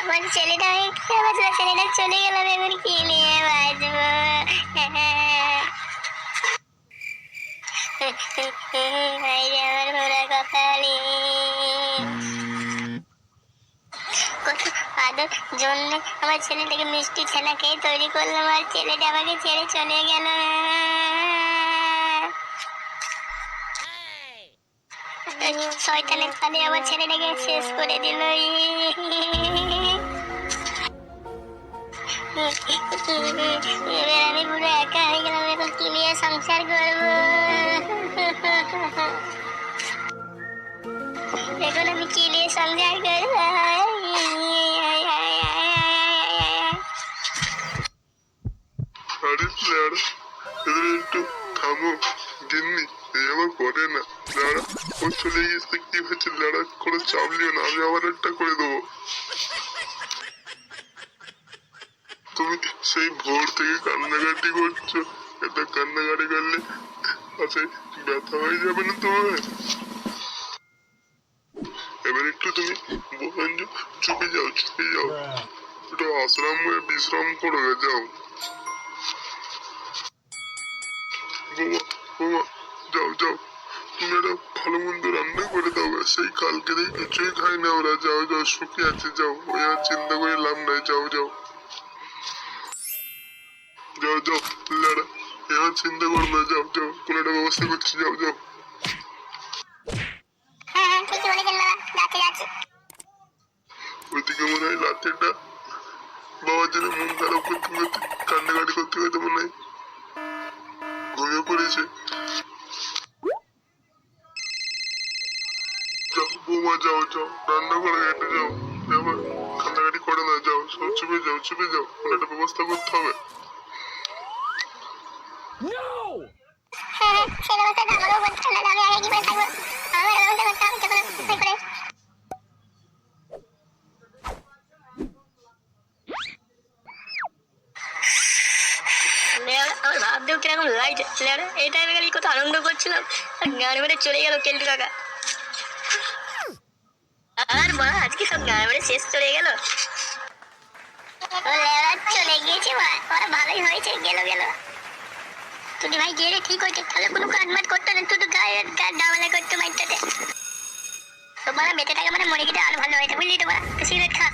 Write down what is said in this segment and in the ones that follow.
আমার ছেলেটা আমার ছেলেটা চলে গেল এবার কি নিয়ে বাঁচবো? আদর জন্য আমার ছেলেটাকে মিষ্টি ছানা খেয়ে তৈরি করলাম, আর ছেলেটা আমাকে ছেড়ে চলে গেল। শয়তানের ফাঁদে আমার ছেলেটাকে শেষ করে দিল এবার আমি পুরো একা হয়ে গেলাম, এখন কি নিয়ে সংসার করব? এখন আমি কি নিয়ে সংসার করব? আরে স্যার একটু থামো। গিন্নি, এই আবার করে না। লাড়া চলে গেছে কি হয়েছে লাড়া করে চাপ লিও না, আমি আবার একটা করে দেবো। তুমি সেই ভোর থেকে কান্নাকাটি করছ? এত কান্নাকাটি করলে আচ্ছা ব্যথা হয়ে যাবে না তোমার? এবার একটু তুমি বলেন যে চুপে যাও চুপে যাও। একটু আশ্রম বিশ্রাম করো যাও। বৌমা বৌমা, যাও যাও। তুমি একটা ভালো মন্দ রান্না করে দাও সেই কালকে থেকে কিছুই খাই না ওরা যাও যাও সুখে আছে যাও। ওই আর চিন্তা করে লাভ নাই যাও যাও। যাও যাও লাড়া এবার চিন্তা করো না যাও যাও কোনো একটা ব্যবস্থা করছি যাও যাও। হ্যাঁ হ্যাঁ ওইদিকে মনে হয় রাতেরটা বাবার জন্য মন খারাপ করতে করতে কান্নাকাটি করতে করতে মনে হয় ঘুমিয়ে পড়েছে। যাও যাও যাও রান্না করে হেঁটে যাও এবার কান্নাকাটি করে না যাও সব চুপে যাও চুপে যাও কোনো একটা ব্যবস্থা করতে হবে আমার ভাবতেও কীরকম লাগছে লেওড়া, এই টাইমে গেলে কত আনন্দ করছিলাম আর গান মেরে চলে গেল কেল্টু কাকা মা, আজকে সব গান মেরে শেষ চলে গেল। চলে গিয়েছে মা ভালোই হয়েছে, গেল গেল। তুই ভাই গেলে ঠিক হয়েছে। তাহলে কোনো কাটমাট করতো না তুই গায়ে গায়ে ডামালা করতো মাইটাতে তোমার বেঁচে মানে মরে গেলে আরও ভালো হয়েছে, বুঝলি তোমার সিগারেট খা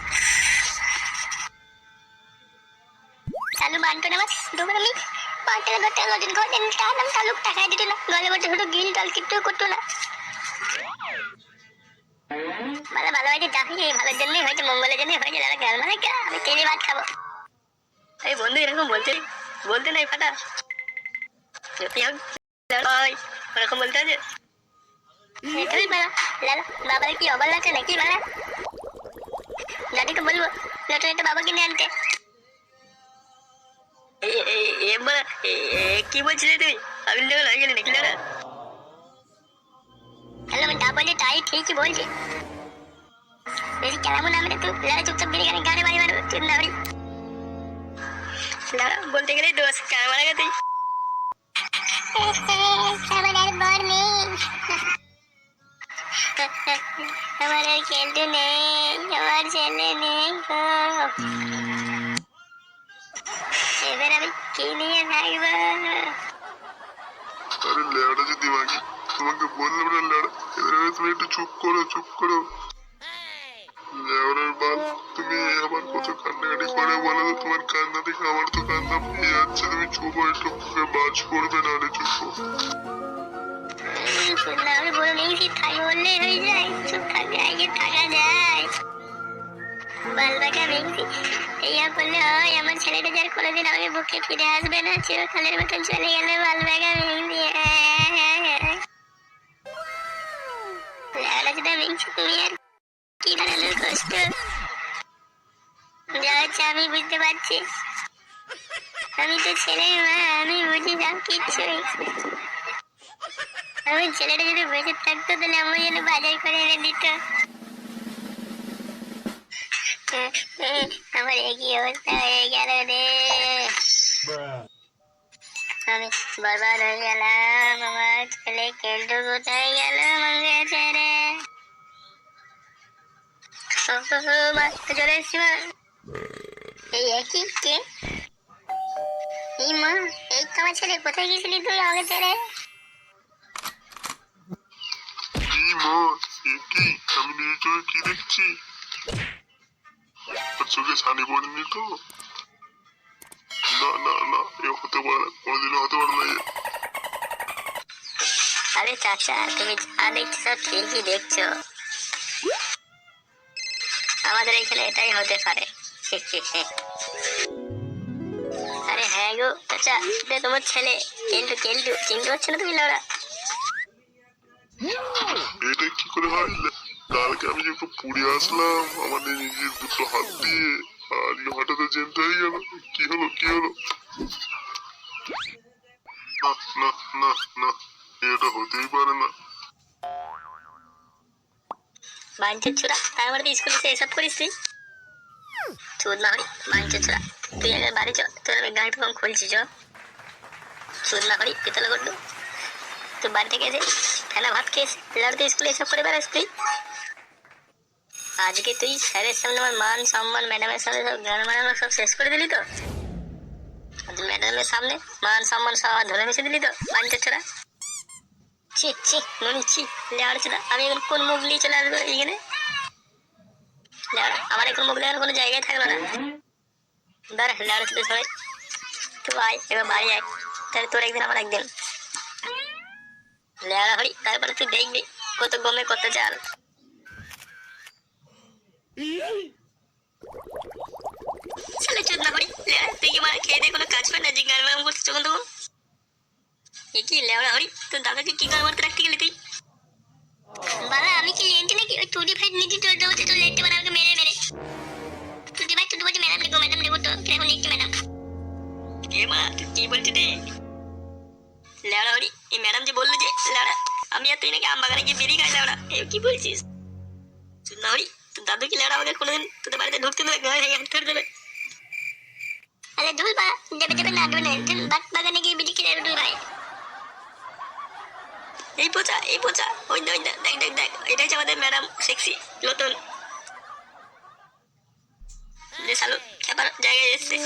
চালু বানতো না দুবার আমি পাঁচটা করতে নতুন ঘরে টানাম তালুক টাকায় দিত না। গলে বলতে শুধু গিল, টাল, কিচ্ছু করতো না। ভালো ভালো হয়েছে যা হয়েছে ভালোর জন্যই হয়েছে মঙ্গলের জন্যই হয়েছে দাদা গাল মানে কে? আমি তেলে ভাত খাব এই বন্ধু এরকম বলতে বলতে নাই ফাটা যতই হোক ওরকম বলতে লালা বাবার কি অবাল আছে নাকি বালা দাদিকে বলব নতুন একটা বাবা আনতে কি বলছিলে তুমি আমি লেগে হয়ে গেলি নাকি লেওড়া? হ্যালো আমি যা বলছি তাই ঠিকই বলছি। বেশি কেমন আমি তুই লালা চুপচাপ বেরিয়ে গেলে গানে বাড়ি মারবো তুই না বাড়ি বলতে গেলে দোষ কার মারা গেছে। আমার আর বর নেই। আমার আর খেলতে নেই আমার ছেলে নেই এবার আমি কি নিয়ে থাকব? আরে লেড়া যদি মাগি। তোমাকে বললাম না লেড়া। এবার তুমি একটু চুপ করো চুপ করো। তুমি আমার কত কান্নাকাটি করে বলো তো? তোমার কান্না দেখে আমার তো কান্না পেয়ে যাচ্ছে। তুমি চুপ হয়ে একটু মুখে বাজ পড়বে না রে চুপ। আমি আমার ছেলেটা যার কোনোদিন আমাকে বুকে ফিরে আসবে না, চিরকালের মতন চলে গেলে বালবাকা ভেঙছি লেওড়া যেটা তুমি আর কি ধরনের কষ্ট? যা হচ্ছে আমি বুঝতে পারছি। আমি তো ছেলে মা, আমি বুঝি সব কিচ্ছুই আমার ছেলেটা যদি বেঁচে থাকতো, তাহলে আমার জন্য বাজার করে এনে দিত। আমার একই অবস্থা হয়ে গেল রে। আমি বরবাদ হয়ে গেলাম, আমার ছেলে কেলটু কোথায় গেল আমাকে ছেড়ে চলে এসছি মা। এই একই কে? এই এই তো আমার ছেলে, কোথায় গেছিলি তুই আমাকে ছেড়ে কি আমি নিজের কি দেখছি? চোখে ছানি পড়েনি তো? না না না এ হতে পারে না কোনোদিনও হতে পারে না এ। আরে চাচা তুমি যা দেখছ সব ঠিকই দেখছ। আমাদের এখানে এটাই হতে পারে। আরে হ্যাঁ গো চাচা এটা তোমার ছেলে। চিনতে পারছ না তুমি লাউরা? এটা কি করে হয়? কালকে আমি ওকে পুড়ে আসলাম আমাদের নিজের দুটো হাত দিয়ে। এই হঠাৎ জেনতে হয়ে গেল। কি হলো কি হলো? না না না এটা হতেই পারে না। বাঞ্চের তারপরে তুই স্কুলে এসে এসব করিস তুই চোদ না হই বাঞ্চের ছোড়া তুই আগে বাড়ি চ, তোর আমি গাড়ি ফোন খুলছি, চ। চোদ না হই পিতলা করল তুই বাড়ি থেকে এসে ফেনা ভাত তুই স্কুলে এসব করে বেড়াস তুই আজকে তুই স্যারের সামনে আমার মান সম্মান ম্যাডামের সামনে সব গান মানানো সব শেষ করে দিলি তো? ম্যাডামের সামনে মান সম্মান সব ধরে মিশে দিলি তো, বাঞ্চের ছোড়া? ছি ছি ছি, লেওয়ার আমি এখন কোন মুখ নিয়ে চলে আসব এইখানে? আমার এখন মুখ দেখার কোনো জায়গায় থাকল না। দাঁড়া ছোট সবাই তো আয়, এবার বাড়ি আয়। তাহলে তোর একদিন, আমার একদিন। লেওড়া হরি তারপরে তুই দেখবি কত গমে কত চাল ছেলে চোদ না করি তুই কি মারা খেয়ে দিয়ে কোনো কাজ পায় না যে গান ম্যাম করছিস তখন তখন এ কি লেওড়া হরি তোর দাদাকে কি গান মারতে রাখতে গেলি তুই? বাবা আমি কি লেন্টি নাকি? ওই টুটি ফাইট নিচে চলে যাব তো লেন্টি মানে আমাকে মেরে মেরে। টুটি ফাইট টুটি বলছে ম্যাডাম লেগো ম্যাডাম লেগো তো এখন লিখছি ম্যাডাম? এ মা তুই কি বলছিস রে লেওড়া হরি এই ম্যাডাম যে বলল যে লেওড়া আমি আর তুই নাকি আম বাগানে গিয়ে বেরিয়ে খাই লেওড়া। এ কি বলছিস? শুন না হরি তোর দাদু কি লেওড়া আমাকে কোনোদিন তোদের বাড়িতে ঢুকতে দেবে? গায়ে হাত ধরে দেবে। আরে ধুল বা দেবে দেবে না দেবে না বাগ বাগানে গিয়ে বিড়ি খেলে দুই ভাই। এই পোচা এই পোচা ওই ওই দেখ দেখ দেখ দেখ এটা হচ্ছে আমাদের ম্যাডাম সেক্সি নতুন। সালু খেপার জায়গায় এসছে।